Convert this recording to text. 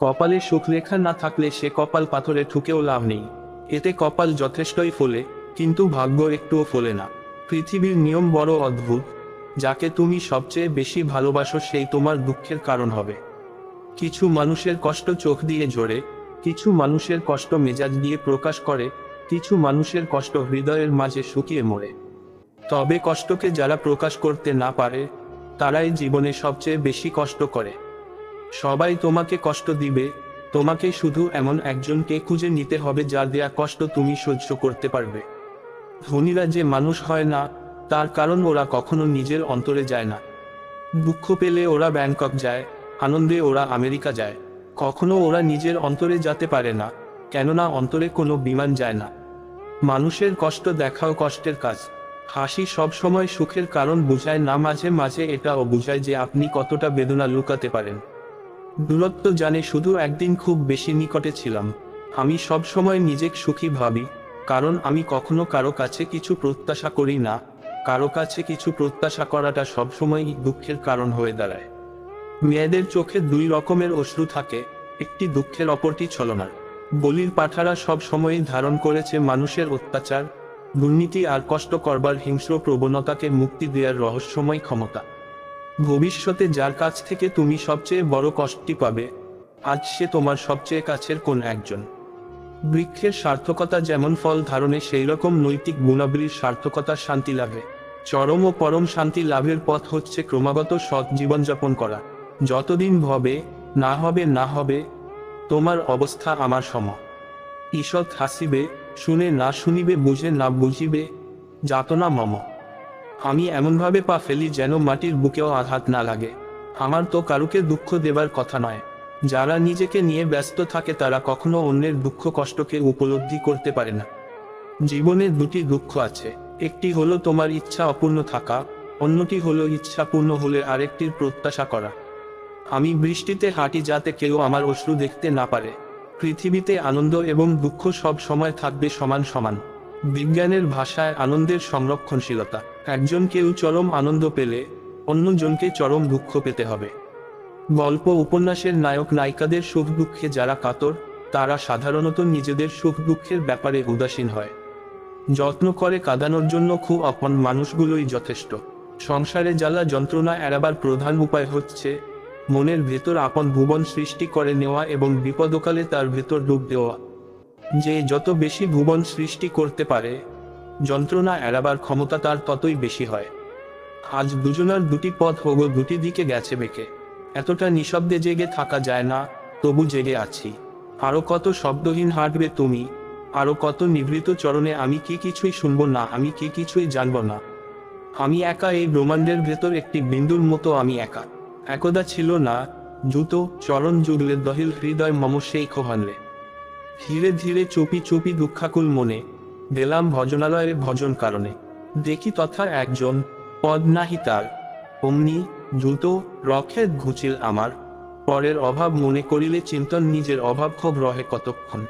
কপালে সুখরেখা না থাকলে সে কপাল পাথরে ঠুকেও লাভ নেই। এতে কপাল যথেষ্টই ফোলে, কিন্তু ভাগ্য একটুও ফোলে না। পৃথিবীর নিয়ম বড় অদ্ভুত। যাকে তুমি সবচেয়ে বেশি ভালোবাসো সেই তোমার দুঃখের কারণ হবে। কিছু মানুষের কষ্ট চোখ দিয়ে ঝরে, কিছু মানুষের কষ্ট মেজাজ দিয়ে প্রকাশ করে, কিছু মানুষের কষ্ট হৃদয়ের মাঝে শুকিয়ে মরে। তবে কষ্টকে যারা প্রকাশ করতে না পারে, তারাই জীবনে সবচেয়ে বেশি কষ্ট করে। সবাই তোমাকে কষ্ট দিবে, তোমাকে শুধু এমন একজনকে খুঁজে নিতে হবে যার দেয়া কষ্ট তুমি সহ্য করতে পারবে। ধনীরা যে মানুষ হয় না, তার কারণ ওরা কখনো নিজের অন্তরে যায় না। দুঃখ পেলে ওরা ব্যাংকক যায়, আনন্দে ওরা আমেরিকা যায়। কখনো ওরা নিজের অন্তরে যেতে পারে না, কেননা অন্তরে কোনো বিমান যায় না। মানুষের কষ্ট দেখাও কষ্টের কাজ। হাসি সব সময় সুখের কারণ বোঝায় না, মাঝে মাঝে এটাও বোঝায় যে আপনি কতটা বেদনা লুকাতে পারেন। দূরত্ব জানে শুধু একদিন খুব বেশি নিকটে ছিলাম। আমি সব সময় নিজেকে সুখী ভাবি, কারণ আমি কখনো কারও কাছে কিছু প্রত্যাশা করি না। কারও কাছে কিছু প্রত্যাশা করাটা সবসময়ই দুঃখের কারণ হয়ে দাঁড়ায়। মেয়েদের চোখে দুই রকমের অশ্রু থাকে, একটি দুঃখের অপরটি ছলনার। বলির পাঠারা সব সময়ই ধারণ করেছে মানুষের অত্যাচার, দুর্নীতি আর কষ্ট করবার হিংস্র প্রবণতাকে মুক্তি দেওয়ার রহস্যময় ক্ষমতা। ভবিষ্যতে যার কাছ থেকে তুমি সবচেয়ে বড় কষ্টটি পাবে, আজ সে তোমার সবচেয়ে কাছের কোন একজন। বৃক্ষের সার্থকতা যেমন ফল ধারণে সেই রকম নৈতিক গুণাবলীর সার্থকতা শান্তি লাভে। চরম ও পরম শান্তি লাভের পথ হচ্ছে ক্রমাগত সৎ জীবনযাপন করা। যতদিন হবে না হবে না হবে, তোমার অবস্থা আমার সম। ঈষৎ হাসিবে, শুনে না শুনিবে, বুঝে না বুঝিবে, যাতনা মম। আমি এমনভাবে পা ফেলি যেন মাটির বুকেও আঘাত না লাগে। আমার তো কারুকে দুঃখ দেবার কথা নয়। যারা নিজেকে নিয়ে ব্যস্ত থাকে তারা কখনো অন্যের দুঃখ কষ্টকে উপলব্ধি করতে পারে না। জীবনে দুটি দুঃখ আছে। একটি হলো তোমার ইচ্ছা অপূর্ণ থাকা, অন্যটি হলো ইচ্ছা পূর্ণ হলে আরেকটির প্রত্যাশা করা। আমি বৃষ্টিতে হাঁটি যাতে কেউ আমার অশ্রু দেখতে না পারে। পৃথিবীতে আনন্দ এবং দুঃখ সব সময় থাকবে সমান সমান। বিজ্ঞানের ভাষায় আনন্দের সংরক্ষণশীলতা। একজন কেউ চরম আনন্দ পেলে, অন্যজনকে চরম দুঃখ পেতে হবে। গল্প উপন্যাসের নায়ক নায়িকাদের সুখ দুঃখে যারা কাতর, তারা সাধারণত নিজেদের সুখ দুঃখের ব্যাপারে উদাসীন হয়। যত্ন করে কাঁদানোর জন্য খুব আপন মানুষগুলোই যথেষ্ট। সংসারে জ্বালা যন্ত্রণা এড়াবার প্রধান উপায় হচ্ছে, মনের ভেতর আপন ভুবন সৃষ্টি করে নেওয়া এবং বিপদকালে তার ভেতর ডুব দেওয়া। যে যত বেশি ভুবন সৃষ্টি করতে পারে যন্ত্রণা এড়াবার ক্ষমতা তার ততই বেশি হয়। আজ দুজনার দুটি পথ হগো দুটি দিকে গেছে বেঁকে। এতটা নিঃশব্দে জেগে থাকা যায় না, তবু জেগে আছি। আরও কত শব্দহীন হাঁটবে তুমি, আরও কত নিভৃত চরণে আমি কি কিছুই শুনব না, আমি কি কিছুই জানব না। আমি একা এই ব্রহ্মাণ্ডের ভেতর একটি বিন্দুর মতো আমি একা। একদা ছিল না, জুতো, চরণ জুগলে দহিল হৃদয় মম সেই খোহানলে। ধীরে ধীরে চুপি চুপি দুঃখাকুল মনে দিলাম ভজনালয়ের ভজন কারণে। দেখি তথা একজন পদ তার অমনি দ্রুত রক্ষে ঘুচিল আমার। পরের অভাব মনে করিলে চিন্তন নিজের অভাব ক্ষোভ রহে কতক্ষণ।